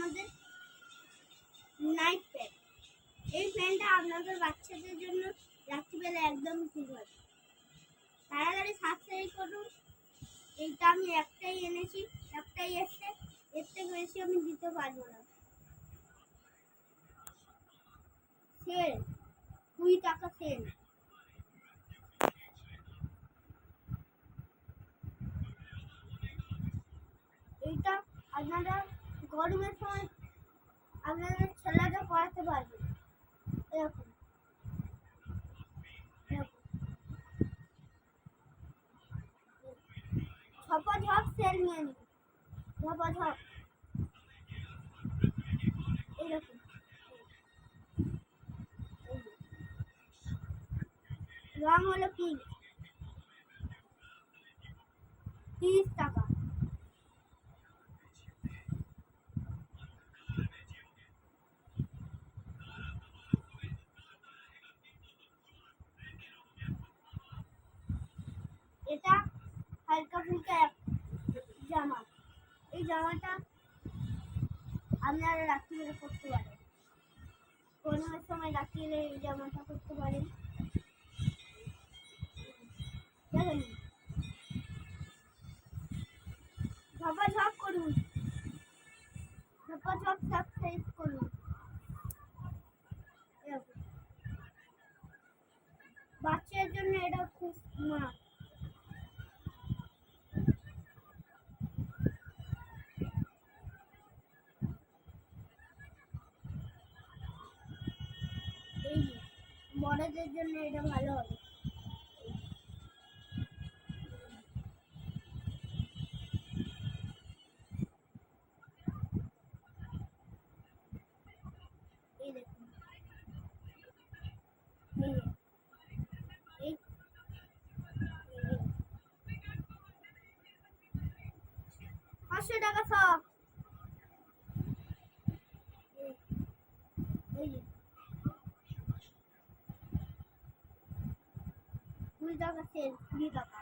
আমাদের night pant এই প্যান্টটা আপনাদের বাচ্চাদের জন্য রাত্রিবেলা একদম ঠিক হবে। তাড়াতাড়ি সাবস্ক্রাইব করুন। এইটা আমি একটাই এনেছি, একটাই এসছে। এর থেকে বেশি আমি দিতে পারব না। সেল কুড়ি টাকা সেল এইটা আপনারা গরমের সময় আপনাদের ছেলেকে পড়াতে পারবেন এরকম। নিয়ে এরকম। রং হলো পিঙ্ক তিরিশ টাকা। এটা হালকা ফুলকা জামা। এই জামাটা আপনারা রাত্রিবেলা পরতে পারেন। কোনো সময় রাত্রিবেলা এই জামাটা পরতে পারেন। দেখেন ঝপাঝপ করুন। ঝপাঝপ সাবস্ক্রাইব করুন। বাচ্চার জন্য এটা খুব স্মার্ট এই যে, বড়দের জন্য এটা ভালো হবে। টাকা সব। এই- কুড়ি টাকা সেল কুড়ি টাকা